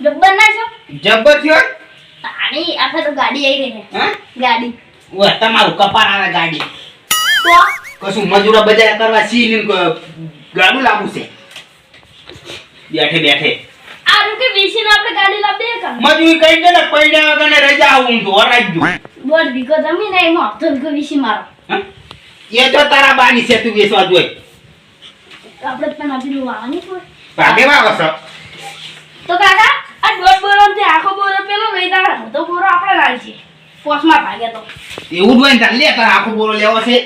જબ્બર ના છો? જબ્બર થયો તાણી આખા તો ગાડી આવી રહી છે. હા? ગાડી. ઓ તમારું આવે ગાડી. તો? કશું મજૂરા બજાર કરવા સી ને ગાડું લાગુ છે. બેઠે બેઠે. આ રૂકે વીસી ને આપણે ગાડી લાવી દે કામ. મજૂરી કરી દે ને પૈડા વગર ને રજા આવું તો રાખજો દોઢ વીઘો જમીન એ એમાં તો વીઘો વીસી મારો. એ તો તારા બાની છે તું વેચવા જોઈ. આપણે પણ આપી વાવાની કોઈ. ભાગે વાવો છો? તો કાકા આ દોઢ બોરો થી આખો બોરો પેલો લઈ જા તો બોરો આપણે લાવી છે પોસમાં ભાગે તો. એવું જ હોય ને લે તાર આખો બોરો લેવો છે.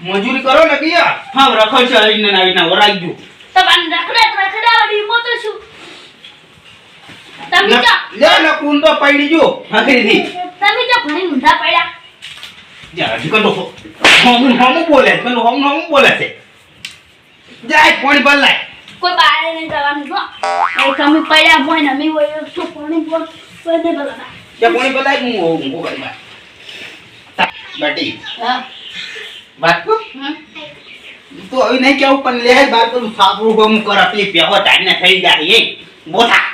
મજૂરી કરો ને કીયા હા રખો છે આવીને ને આવીને વરાઈ તો બાન રખડે રખડે વળી મો તો શું? તમે જો. લે ને કુન તો પડી જો હકરીથી તમે જો ભણી ઊંધા પડ્યા. જા હજી કંડો હમ હમ બોલે કંડો હમ હમ બોલે છે. જાય કોણ બદલાય કોઈ બહાર નહીં જવાનું જો. એ તમે પડ્યા હોય ને અમે હોય તો પાણી બોલ પડે નહીં ત્યાં પાણી બદલાય હું ઊંઘો કરી બાર. બાટી. હા. વાત કો. તો હવે નહીં કેવું પણ લે બાર તો સાપરું હમ કર પેલી પેહો ટાઈને થઈ જાય એ બોઠા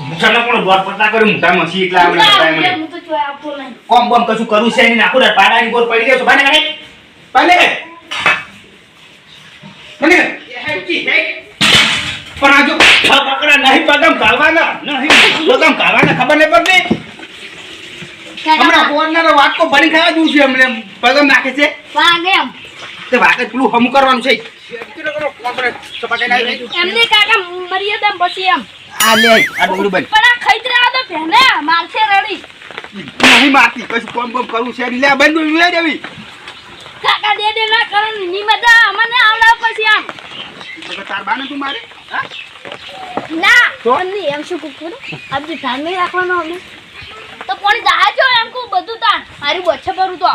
મુઠાને પણ દોર પડતા કરી મુઠા મસી એટલા આપણે બતાય મને હું તો જોઈ આપો નહીં. કોમ બમ કશું કરું છે નહીં નાખું પાડાની બોર પડી ગયો છે. બાને બાને મને પણ આ જો પકડા નહીં પગમ કાઢવાના નહીં પગમ કાઢવાના ખબર નહીં પડતી. હમણાં કોણના વાત ભરી ખાવા દઉં છે હમણે પગમ નાખે છે. વાગે એમ? તે વાગે પેલું હમ કરવાનું છે. કેટલો કરો કોમ્પ્રેટ સપાટે નાખી એમને કાકા મર્યાદા પછી એમ. આ લે આ ડોલું બંધ પણ આ ખઈતરા તો પહેને મારશે રડી. નહીં મારતી કશું કોમ કોમ કરવું છે. લે બંધ કાકા દે દે ના કરો ને ની મજા અમને આવડા પછી આમ. તો તાર બાને તું મારે ના તો? અમને એમ શું કુકુર આપણે ધ્યાન નહીં રાખવાનું અમે. તો કોણ જાજો એમ કહું બધું તાર મારી બચ્છે ભરું તો.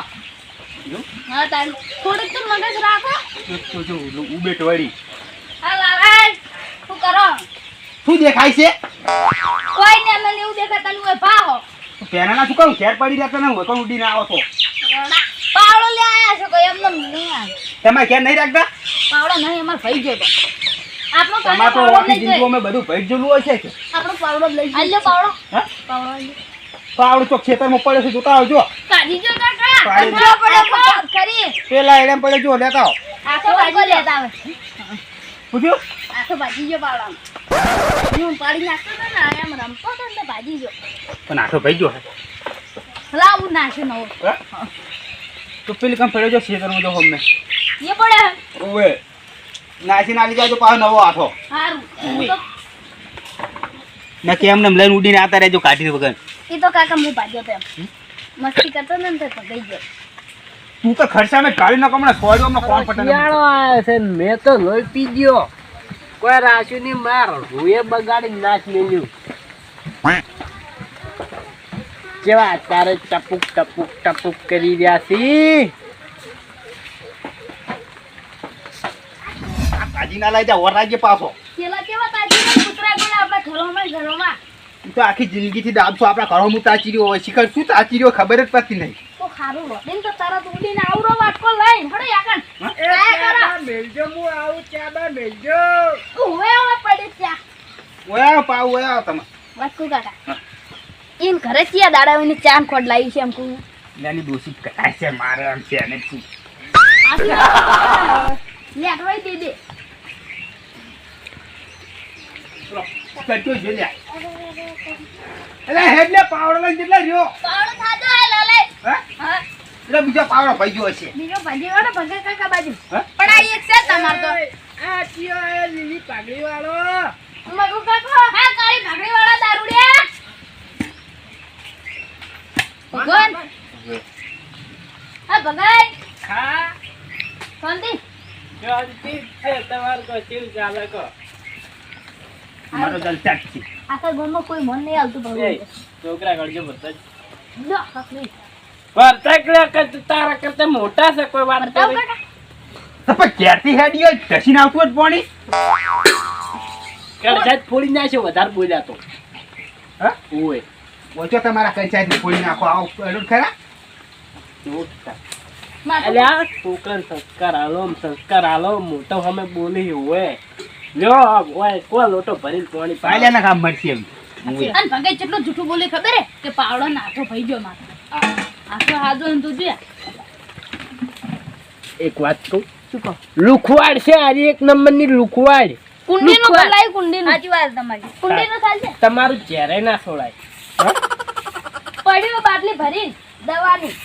હા તાર થોડીક તો મગજ રાખો. તો જો ઉબેટ વળી. હા લાલાઈ શું કરો? શું દેખાય છે? કોઈ ને મને એવું દેખાતા નહીં હોય ભાહો પેનાના શું કહું? ઘેર પડી રહેતા તને હોય કોણ ઉડીને આવો છો પાવડો લે છો એમને નહીં તમારે ઘેર નહીં રાખતા? પાવડો નહીં અમાર ભાઈ ગયો તો. આપણો તમારે તો આખી જિંદગી અમે બધું ભાઈ જેલું હોય છે આપણો પાવડો લઈ જાય. પાવડો. હા? પાવડો આલ્યો. તો ખેતરમાં પડે છે જોતા આવજો. કાઢી જો કાકા કાઢી જો. પડે વાત કરી. પેલા એમ પડે જો લેતા આવો. આખો ભાજી લેતા આવે પૂછ્યું? આખો ભાજી જો પાવડામાં. હું પાડી નાખતો ને એમ રમતો ને તો ભાજી જો. પણ આઠો ભાઈ જો લાવું નાખે નવો. હા? તો પેલી કામ પડ્યો જો ખેતરમાં જો અમને એ પડે. ઓવે. નાસી નાલી જાય તો પાછો નવો આઠો સારું. એ ના કે એમને લઈને ઉડીને આવતા રહેજો કાઢી વગર. એ તો કાકા હું ભાજ્યો તો એમ. મસ્તી કરતો ને તો પગાઈ ગયો. તું તો ખર્ચાને કાઢી નાખો હમણાં સોજો હમણાં કોણ પટે શિયાળો આવે છે ને મેં તો લોહી પી ગયો. કોઈ રાશુ ની માર હુંએ બગાડી નાચ મેલ્યું. કેવા અત્યારે ટપુક ટપુક ટપુક કરી રહ્યા છી? તાજી ના લઈ જા વરાજે પાછો. કેલા કેવા તાજી કૂતરા ગયા આપણા ઘરોમાં ઘરોમાં. તો આખી જિંદગીથી દાબશો આપણા ઘરોમાં તાચી રહ્યો હોય. શિખર શું તાચી રહ્યો ખબર જ પડતી નહીં. તો ખારું રોટીન તો તરત ઉડીને આવરો વાટકો લઈને. હડો યાકન. એ કરા. મેલજો હું આવું ચાબા મેલજો. ઉવે ઉવે પડી ચા. ઓયા પાવ ઓયા તમે. વાટકો કાકા એમ ઘરે ચિયા દાડા હોય ચાન ખોડ લાવી છે એમ કહું. નાની દોષી કરાય છે મારે આમ છે અને શું. દે દે. એટલે હેડ લે પાવડો લઈને જેટલા રહ્યો? પાવડો થાજો હે લાલે હા? હા. એટલે બીજો પાવડો ભાઈ ગયો છે બીજો ભાજી વાળો ભગે કાકા બાજુ. પણ આ એક છે તમાર તો. આ ચિયો લીલી પાઘડી વાળો. મગુ કાકો હા કાળી ભાગડી વાળા દારૂડિયા. ભગવાન. હા ભગાઈ હા. શાંતિ. શાંતિ છે તમાર કો ચીલ ચાલે કો મારો જલસા જ છે. આખા ગામમાં કોઈ મન નહીં આવતું ભગવાન છોકરા બધા જ. કરતા તારા કરતા મોટા છે કોઈ વાત. પણ ક્યારથી હેડી હોય? ઘસીને આવતું જ પાણી. કડછાટ ફોડી નાખ્યો વધારે બોલ્યા તો. હા? ઓય. ઓછો તમારા કંચાયત ફોડી નાખો આવો એડું ખરા? અલ્યા છોકરાને સંસ્કાર આલો આમ સંસ્કાર આલો મોટો અમે બોલી હોય. જો ઓય કો લોટો ભરીને પાણી પાય પાયલાના કામ મળશે એમ. અને ભગે કેટલું જૂઠું બોલી ખબર હે કે પાવડો નાથો થઈ ગયો માથે. આખો હાજો ને તું એક વાત કહું? શું કહો? લુખવાડ છે આજે એક નંબરની લુખવાડ. કુંડીનું લુખવાડ. બદલાય કુંડીનું. સાચી વાત તમારી. કુંડીનું ચાલશે તમારું ચહેરે ના છોડાય પડ્યું બાટલી ભરી દવાની.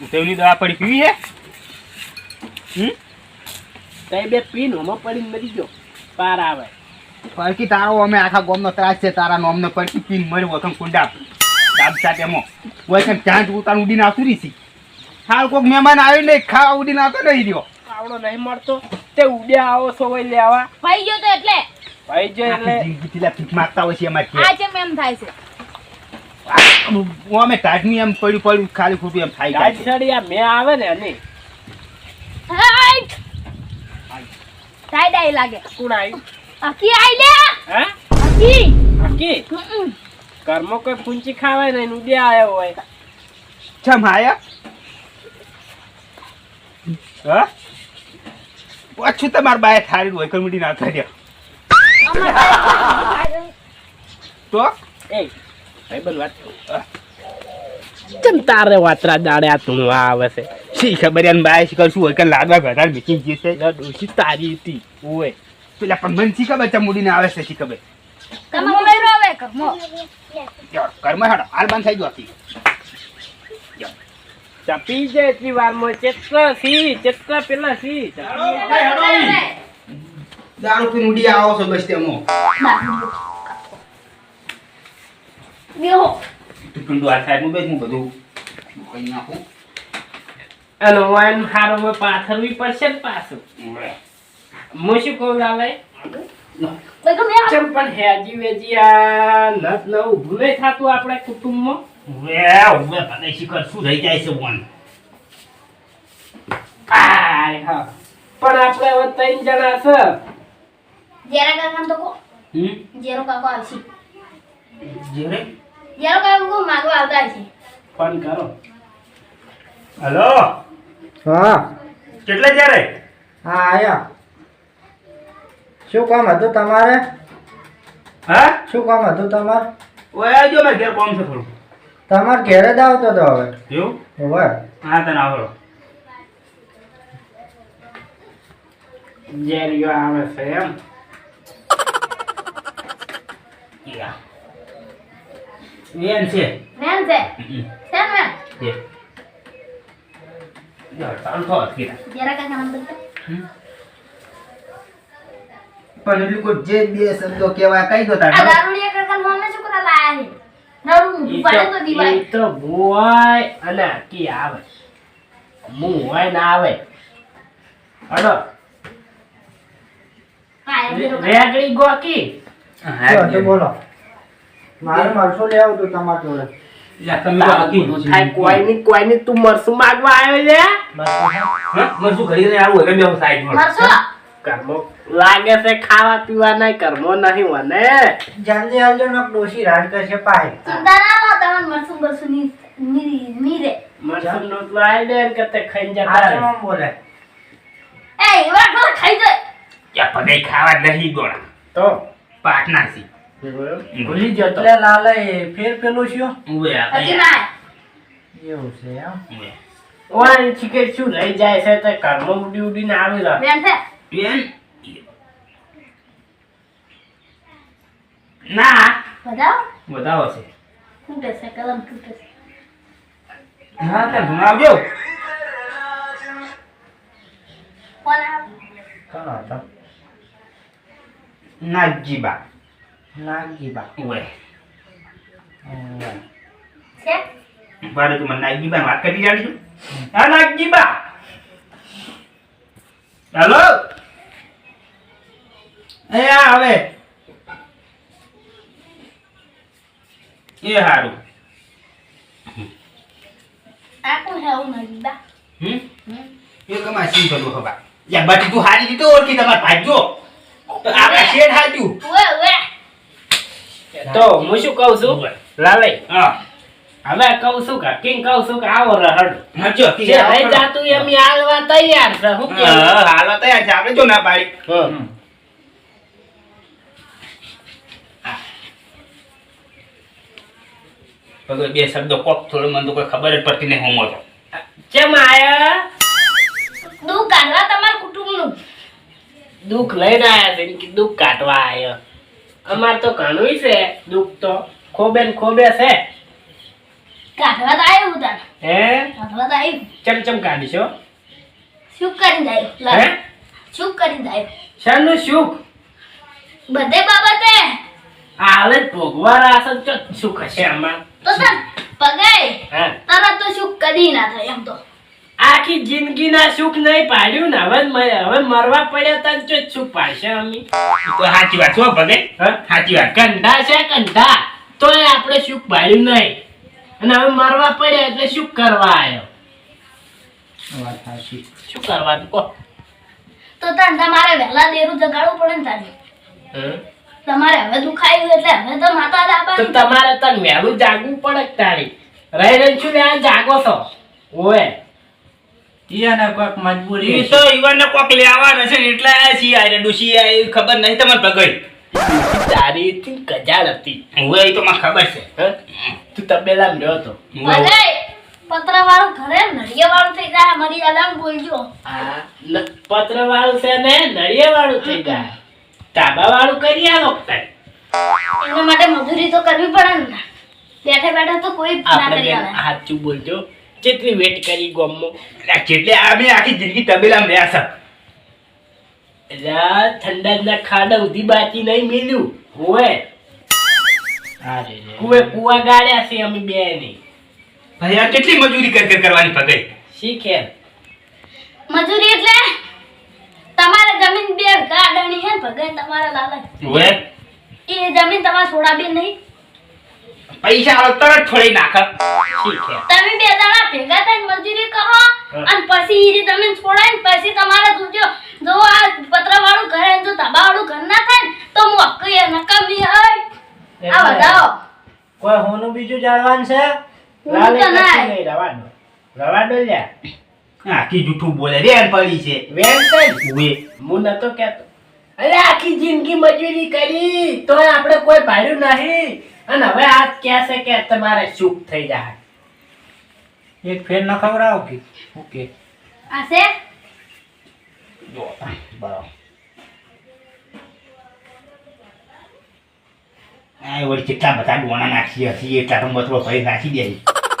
ઉતેવની દવા પડી પીવી હે? હમ? તઈ બે પીન હોમાં પડી મરી ગયો. પાર આવે. પડકી તારો અમે આખા ગામનો ત્રાસ છે તારા નોમને પડકી પીન મળ્યો વખમ કુંડા. દાબ સાથે એમાં. કોઈ કઈ ચાંચ ઉતાર ઉડીને આવતું રહી હાલ કોક મહેમાન આવ્યો ને ખાવા ઉડીને આવતો નહીં રહ્યો. આવડો નહીં મળતો. તે ઉડ્યા આવો છો વઈ લેવા. ભાઈ ગયો તો એટલે. ભાઈ જો એટલે. જિંદગી થી ભીખ માગતા હોય છે અમાર આ છે એમ થાય છે. અમે ટાઢની એમ પડ્યું પડ્યું ખાલી ખોટું એમ થાય જાય છે. ગાજસડિયા મેં આવે ને અને હાઈટ! ટાઈ ડાઈ લાગે. કોણ આવ્યું અકી આઈ લે! હે? અકી કોઈ પૂંચી ખાવાય ને ઉડ્યા આવ્યો હોય. છમ આયા? હા? પાછું તમારા બાએ થાળી હોય કમિટી ના થાય. અમાર તો? એ ભાઈ વાત કહું. ચમ તારે વાતરા દાડે આ તું આવે છે? શી ખબર એમ બાએ શીખર શું હોય કે લાડવા ઘટાડ છે? એટલે ડોશી તારી હતી. ઓય. પેલા પણ મન શી ખબર ચમ ઉડીને આવે છે શી ખબર? આવે હાલ બંધ થઈ ગયો હતી ચપી જાય એટલી વારમાં ચેત્ર સી ચેત્ર પેલા સી. દારૂ પીને ઉડી આવો છો બસ તેમાં. બેહો. તું પિંડું આ સાઈડનું બેસ હું બધું કઈ નાખું. અને વાઈન હારો પાથરવી પડશે પાછું. હું શું કહું લાલે ચમ પણ હેજી વેજી આ નત ન ઊભું નહીં થતું આપણે કુટુંબમાં? હવે હવે ભલે શીખર શું રહી જાય છે વન આય હા. પણ આપણે હવે ત્રણ જણા છે. જેરા કાકા તો કો હમ? જેરો કાકા આવશે. જેરે જેરો કાકો માગવા આવતા હશે. ફોન કરો. હલો? હા. કેટલે જ્યારે હા આયા. શું કામ હતું તમારે? હા? શું કામ હતું તમારે? ઓય આવજો મારે ઘેર કોમ છે થોડું. તમારે ઘેરે જ આવતો હતો હવે? એવું? હવે. હા તને આવો જેરીઓ આવે છે એમ. યા. વેન છે. મેન છે. હમ. છે યાર તારું તો અટકી જેરા કાકા નામ બોલતો પણ એટલું કોઈ જે બે શબ્દો કહેવાય કઈ દો તાર? દારૂડિયા કાકા મોમે શું લાયા છે? દારૂ ઈ તો તો દીવાય તો મુવાય અને આકી આવે. ના રેગડી ગોકી બોલો. મારે મરસો લેવું હતું તમારા જોડે. તો તું લાગે છે ખાવા પીવા નહીં કર્મો નહીં મને જલ્દી આવજો ને ડોશી રાડ કરશે પાય ચિંતા ના લો તમે મરસું બરસું ની ની ની રે. મરસું નો તો આઈ દે ખાઈને જતા આ બોલે. એ એવા ખાઈ જાય. યા પગે ખાવા નહીં ગોળા. તો? પાટના સી ભૂલી ગયો તો. એટલે લાલે ફેર પેલું શું ઉવે આ હજી કઈ ના. એવું છે એમ? ઉવે. ઓય શું રહી જાય છે? તે કર્મો ઉડી ઉડીને આવી રહ્યો બેન છે. પેન ના. બતાવો બતાવો છે. તૂટે છે કલમ તૂટે છે. હા તે ભણાવજો. કોણ આવે? કોણ હતો નાજીબા ઉવે છે બારે તું મને નાગજીબા વાત કરી જાણીશું હા નાગજીબા હેલો એ આ હવે એ હારું આ કોણ હે આવું નથી બા હમ એ કમા સી કરું ખબર યા બાટી તું હારી દીધો ઓળખી તમાર ભાગ્યો આપણા શેઠ હાજુ ઓએ ઓએ તો હું શું કહું છું? લાલઈ હવે કહું છું કે કિંગ કહું છું કે આવો રહડ હાજો જે રહી જાતું એમ હાલવા તૈયાર છે. હું કે હાલવા તૈયાર છે. આપણે જો ના પાડી. પગલે બે શબ્દો કોક થોડું મને તો કોઈ ખબર જ પડતી નહીં હોમો તો. કેમ આયા? દુઃખ કાઢવા કુટુંબનું દુઃખ લઈને આયા છે. દુઃખ કાઢવા આયા. અમાર તો ઘણું છે દુઃખ તો. ખોબે ને ખોબે છે. કાઢવા તો હું તાર. હે? કાઢવા તો ચમ ચમચમ કાઢીશો શું કરીને હે? શું કરીને દાય શાનું સુખ? બધે બાબતે. હાલે ભોગવા રાસન સુખ હશે આમાં. તો સર પગાય હા. તરત તો સુખ કદી ના થાય એમ તો. આખી જિંદગીના સુખ નહીં પાડ્યું ને. હવે હવે મરવા પડ્યા તને તો સુખ પાડશે અમે. તો સાચી વાત શું ભગત. સાચી વાત. કંઠા છે કંઠા તોય આપણે સુખ પાડ્યું નહીં. અને હવે મરવા પડ્યા એટલે સુખ કરવા આવ્યો. વાત સાચી. શું કરવાનું કહો. તો તાર તમારે વહેલા દેરું જગાડવું પડે ને તારે. હમ? તમારે હવે દુખાયું એટલે હવે તો માતા તો તમારે તને વહેલું જાગવું પડે તારી? રહી રહી છું ને આ જાગો છો? ઓએ ઈયાને કોઈક મજબૂરી એ તો ઈવન કોક લેવાના છે એટલે આ છીએ આ ડુસી આ ખબર નહીં તમને ભગત તારી થી કજાળ હતી. હવે એ તો મને ખબર છે. હં? તું તબેલામાં રહ્યો તો. પગાય પતરા વાળું ઘરે નળિયા વાળું થઈ જાય મારી દાદા બોલજો. આ પત્ર વાળું છે ને નળિયા વાળું થઈ જાય. તાબા વાળું કરી એના માટે મજૂરી તો કરવી પડે ને. બેઠા બેઠા તો કોઈ ના કરી આવે. સાચું બોલજો. કેટલી વેટ કરી ગોમમાં એટલે જેટલે અમે આખી જિંદગી તબેલામાં રહ્યા આ ઠંડા ખાડા ઉધી બાકી નહીં મેલ્યું હોવે કુવે કુવા ગાળ્યા છે અમે બે નહીં ભાઈ આ કેટલી મજૂરી કર કર કરવાની ભગત શીખે. મજૂરી એટલે તમારે જમીન બે ગાડણી હે ને તમારા લાલચ. હવે. એ જમીન તમારે છોડાબી નહીં. પૈસા આવે તરત છોડી નાખે. તમે બે દાડા ભેગા થઈને મજૂરી કરો અને પછી ઈ તમે છોડાય ને પછી તમારે જોજો જો આ પતરા વાળું ઘર જો ધાબા વાળું ઘર ના થાય ને તો હું અક્કઈ નકામી હોય. આ બતાવો કોઈ હોનું બીજું જાણવાનું છે? લાલે કશું નહીં. લ્યા. આખી જૂઠું બોલે રેન પડી છે. વેણ છે ઉવે હું નતો કેતો અરે આખી જિંદગી મજૂરી કરી તોય આપણે કોઈ ભાડ્યું નહીં. અને હવે આ કહે છે કે તમારે સુખ થઈ જાય. એક ફેર ન ખવડાવો કે? ઓકે. આ છે? જો બરાબર. આ વળી કેટલા બધા ડોણા નાખી હશે એટલા તો મથરો ભરી નાખી દે.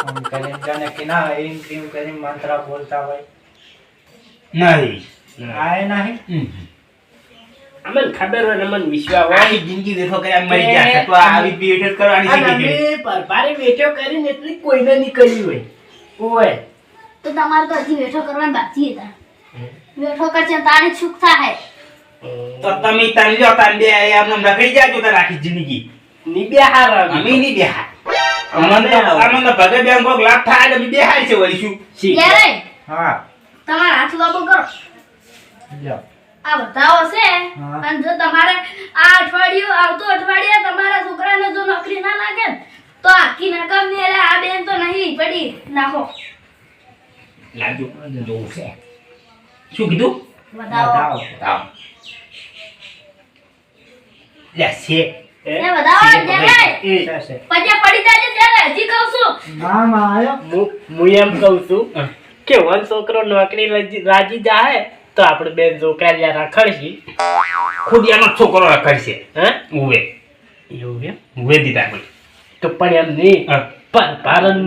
આમ કરીને જાણે કે ના એમ તેમ કરીને મંત્ર બોલતા હોય. નહીં. આ એ નહીં? હમ. અમને ખબર હોય ને મને વિશ્વાસ હોય. આની જિંદગી દેખો કર્યા મરી જાય તો આ આવી બેઠક કરવાની છે? અમે પરપારે વેઠો કરીને એટલે કોઈને નીકળી હોય. ઓય. તો તમારે તો હજી વેઠો કરવાની બાકી હતા વેઠો કરશે તારે સુખ થાય. તો તમે તને લ્યો તને બે એમને રખડી જાજો તો રાખી જિંદગી. નિબ્યા અમે ની બેહાર. અમને તો અમને તો ભગે બેન કોક લાભ થાય તો બેહાર છે વળી શું? હા. તમારા હાથ લાંબો કરો. લ્યો. આ બતાવો છે. અને જો તમારે આ અઠવાડિયું આવતું અઠવાડિયે તમારા છોકરાને જો નોકરી ના લાગે તો આખી નકામની એટલે આ બેન તો નહીં પડી. નાખો. લાગજો જોવું છે. શું કીધું? બતાવો બતાવો બતાવો લે છે. એ બતાવો જગાય એ છે, છે. પછી પડી જાય ત્યારે હજી કહું છું. ના માં આયો. હું હું એમ કહું છું કે વન છોકરો નોકરી રાજી- રાજી જાય તો આપણે બેન છોકરા જ્યાં ખુડિયાનો છોકરો રાખડશે હે? ઉવે. એવું એમ? ઉવે દીધા કોઈ. તો પણ એમ નહીં. પર પારન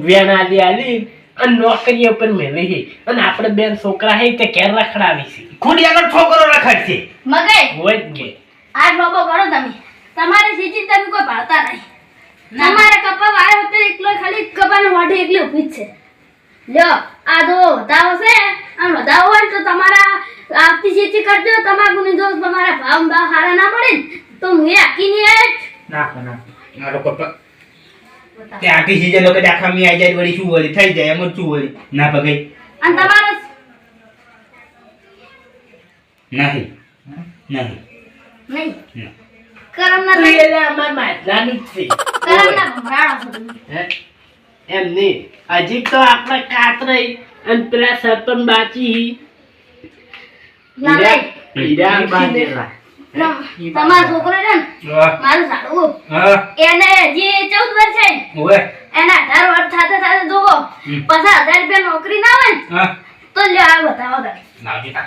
વેણા આલી આલી અને નોકરી ઉપર મેલી છે અને આપણે બેન છોકરા હે તે કેર રખડાવી છે ખુડિયાનો છોકરો રખડશે. મગાઈ હોય કે. આ લોબો કરો તમે. તમારે સીધી તમે કોઈ ભાળતા નહીં. તમારે કપા વાયો તો એકલો ખાલી કપાને વાઢે એકલી ઊભી છે. લ્યો આ જો વધાવો છે. આમ વધાવો હોય તો તમારા આપતી જેથી કરજો તમાકુની જો તમારા ભાવ ભાવ હારા ના પડે તો હું એ આખી નહીં આવે નાખો નાખો. આ લોકો તે આખી સીઝન લોકો આખા મી આઈ જાય વળી શું વળી થઈ જાય એમ શું વળી ના પગાઈ અને તમારે નહીં. નહીં. નહીં. કરમ ના એટલે અમાર માટલાનું જ છે. કરમ ના ભમરાડો છે હે? એમ નહીં. હજી તો આપણે કાતરાઈ અને પેલા સરપંચ બાચી હીરા બાંધેલા. તમારો છોકરો છે ને? મારું સાડું એને હજી ચૌદ વર્ષ છે. ઓવે, અઢાર વર્ષ થતા થતા જોવો હમ. હજાર રૂપિયા નોકરી ના હોય ને તો લ્યો આ બતાવો તમે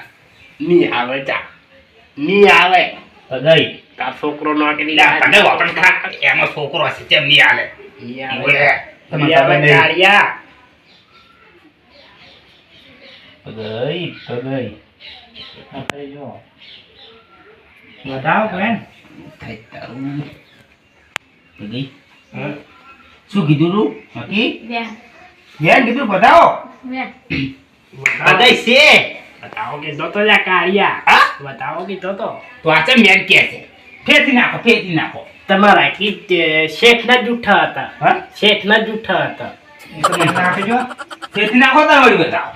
ની આવે ચા ની આવે. ભગાઈ તાર છોકરો નોકરી. એમાં ની આવે ની આવે. નહીં. કાળિયા ભગાઈ ભગાઈ. આ ખાઈ જો બતાવો બેન થાય તારું. ભગઈ, શું કીધું તું? નક્કી? બેન કીધું બતાવો બધાય છે. બતાવો કે તો લ્યા કાળિયા હા? બતાવો કે તો. તો તો આ છે મેન કે છે? ફેંસી નાખો ફેંસી નાખો. તમારા કી શેઠ ના જૂઠા હતા. હા? શેઠ ના જૂઠા હતા. નાખજો ફેંસી નાખો તા વળી બતાવો.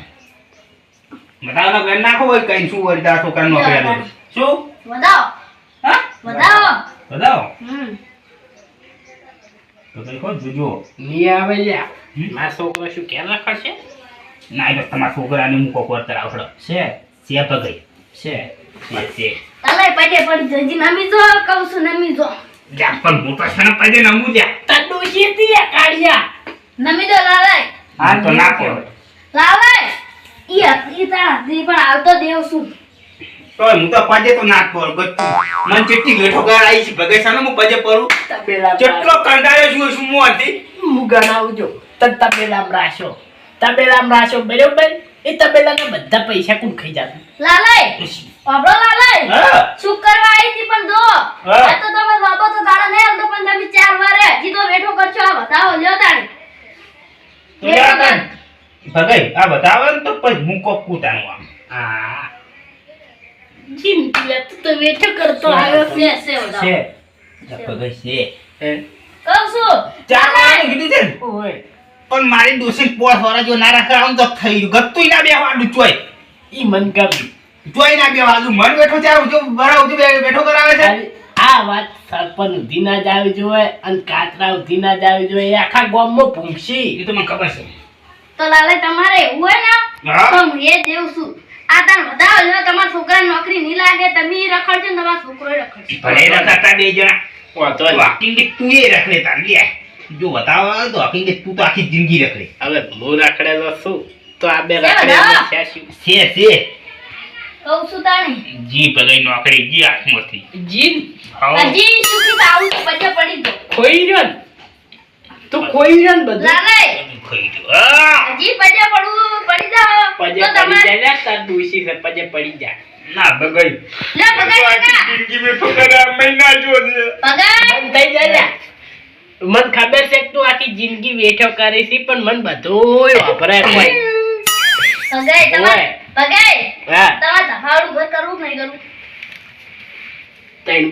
બતાવો ને બેન નાખો વળી કઈ શું વળી તારા છોકરા નો શું? બતાવો. હા? બતાવો. બતાવો. હમ. તો કઈ કોણ જોજો ની આવે લ્યા. મારા છોકરો શું કે લખશે ના એ તો તમારા છોકરાને મૂકો કોર આવડો છે? છે. ભગઈ છે. છે તલાઈ પગે જજી નમી જો કહું છું નમી જો. જ્યાં પણ મોટો છે ને પજે નમું તડો છે લ્યા કાળિયા? નમી દો લાલાય. હા તો ના કહેવાય લાલાય ઈ હતી તા દી પણ આવતો દેવ છું. તો હું તો પાજે તો ના પડું ગત્તુ મન કેટલી બેઠો ગાળ આવી છે ભગઈ સાને હું પાજે પડું. તબેલા કેટલો કંટાળ્યો છું છું હું હતી? હું ગણાવજો તન તબેલામ રાશો તબેલામ રાશો બરોબર? એ તબેલાના બધા પૈસા કોણ ખાઈ જતું લાલાઈ બાબરો લાલે શું કરવા આવી હતી પણ જો આ તો તમે બાબો તો તારા નહીં તો પણ તમે ચાર વારે હજી તો બેઠો કરશો. આ બતાવો લ્યો તાણી. ભગઈ આ બતાવો ને તો પછી મૂકો કૂતાનું આમ. જીમ જિંદગી તું તો બેઠો કરતો આવ્યો. છે છે છે ભગઈ છે. કહું છું. ચાર વારે કીધું છે ઓય. પણ મારી ડોસી પોસ વાળા જો ના રાખે આમ તો થઈ ગયું. ગત્તુંય ના બેહવાનું ચોય. ઈ મન ગમ્યું ચોય ના બાજુ મન બેઠો ચાર ઉજો બરા ઉજો બેઠો કરાવે છે. આ વાત સરપંચ ઉધી ના જ આવી જોઈએ અને કાતરા ઉધી ના જ આવી જોઈએ આખા ગામમાં ભૂંગશી એ તો મને ખબર છે. તો લાલે તમારે એવું હોય ને તો હું એ દેવ છું. આ તાર બતાવો જો તમારા છોકરા નોકરી નહીં લાગે તમે રખડજો તમારો છોકરો રખડશે. ભલે રખાતા બે જણા. નહીં. વોકિંગ કે તું એ રખડે તાર લે. જો બતાવો તો વાકિંગ કે તું તો આખી જિંદગી રખડે. હવે હું રખડેલો છું તો આ બે રખડે છે છે છે. કહું છું તાણે. જી ભલાઈ નોકરી જી હાથમાંથી. જી. હજી સુખી તો આવું તો પછી પડી દો ખોઈ જન તો તું ખોઈ રહ્યો બધું? લાલે. ખાઈ જો! હજી પજે પડવું પડી જાઓ. પજે પડી જાય તાર ડોશી છે પજે પડી જાય. ના બગઈ ના બગઈ જિંદગી મે ફકત મહિના જો છે. પગાર બંધ થઈ જાય મન ખબર છે કે તું આખી જિંદગી વેઠો કરી છે પણ મન બધું વાપરાય કોઈ પગાય તમારે ઓય. હા. તમારે ધફાવડું ઘર કરવું નહીં કરવું? ત્રણ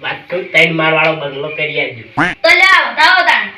વાત તો મારવાળો માર બંગલો કરી આવજો. તો લે આવો, તાણી.